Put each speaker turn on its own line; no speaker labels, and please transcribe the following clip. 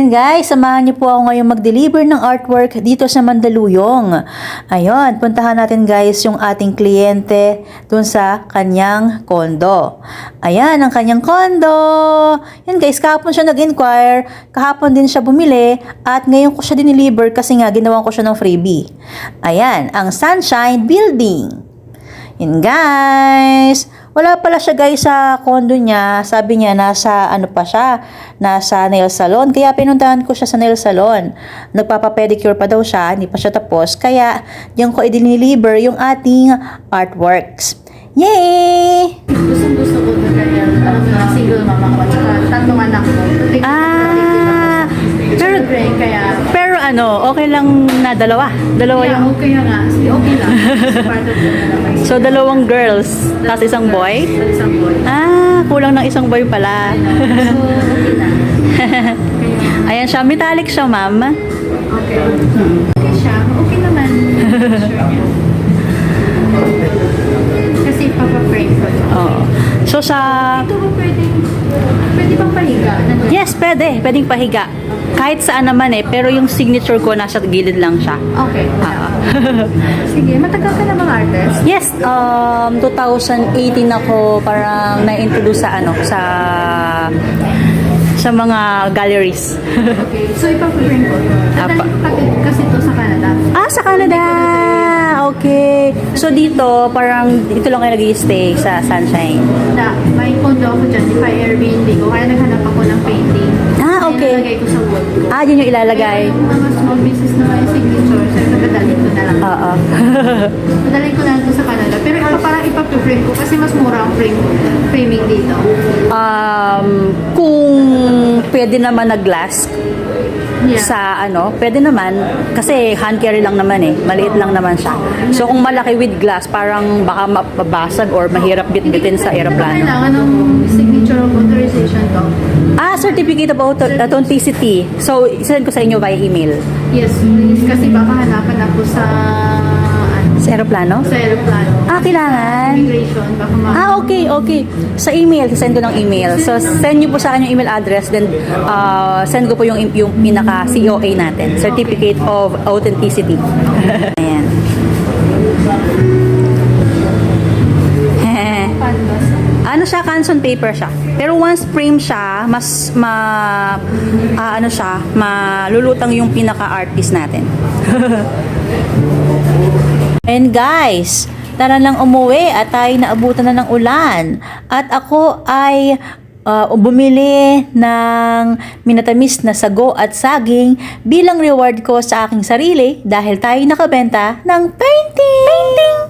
Yan guys, samahan niyo po ako ngayon mag-deliver ng artwork dito sa Mandaluyong. Ayun, puntahan natin guys yung ating kliyente dun sa kanyang kondo. Ayan, ang kanyang kondo. Yan guys, kahapon siya nag-inquire, kahapon din siya bumili, at ngayon ko siya dineliver kasi nga ginawan ko siya ng freebie. Ayan, ang Sunshine Building. Yan guys. Wala pala siya guys sa condo niya. Sabi niya nasa ano pa siya, nasa nail salon. Kaya pinuntahan ko siya sa nail salon. Nagpapa-pedicure pa daw siya, hindi pa siya tapos. Kaya diyan ko i-deliver yung ating artworks. Yay!
Gusto gusto ko kaya alam na single mama ko at tatlong anak ko.
Ah, pero,
kaya
ano, okay lang na dalawa. Dalawa
kaya
yung...
okay na nga. Okay lang.
So, dalawang girls, tapos isang boy?
Isang boy.
Ah, kulang ng isang boy pala.
So, okay na.
Ayan siya, metallic siya, ma'am.
okay. Okay siya. Okay naman. Sure. Kasi papa-frame ko.
Oo. So sa
Ito ba pwedeng, pwede bang pahiga? Nandun?
Yes, pwede. Pwedeng pahiga. Kahit saan naman eh, pero yung signature ko nasa gilid lang siya.
Okay.
Ah.
Sige, matagal ka na bang artist?
yes, um 2018 ako parang na-introduce sa ano, sa sa mga galleries.
Okay. So, ipa-frame ko. Dadalhin ko kasi,
So dito, parang dito lang kayo nag-stay sa Sunshine.
Na, may condo ako dyan, di pa Airbnb ko. Kaya naghanap ako ng painting.
Ah, okay.
Kaya ko sa wall ko.
Ah, yun yung ilalagay.
Kaya yung mga small business na may signature, so nadadalhin ko na lang.
Oo.
Nadalhin ko na lang sa Canada. Pero ipa, parang ipa-frame ko kasi mas mura ang frame, framing dito.
um, kung pwede naman na glass
Yeah.
sa ano, pwede naman kasi hand carry lang naman eh, maliit lang naman siya. So kung malaki with glass, parang baka mapabasag or mahirap bitbitin sa aeroplano.
kailangan ng signature of authorization to.
Ah, certificate of authenticity. So, send ko sa inyo via email.
Yes, please. Kasi baka hanapan ako Sa
aeroplano?
sa aeroplano.
Ah, kailangan.
Immigration, baka ma-
Ah, okay, okay. Sa email, send ko ng email. So, send nyo po sa akin yung email address, then uh, send ko po yung, yung pinaka-COA natin, Certificate of Authenticity. Ayan. Ano siya, canson paper siya. Pero once frame siya, mas ma ah, ano siya, malulutang yung pinaka-artist natin. And guys, tara lang umuwi at tayo naabutan na ng ulan. At ako ay ah, bumili ng minatamis na sago at saging bilang reward ko sa aking sarili dahil tayo nakabenta ng painting.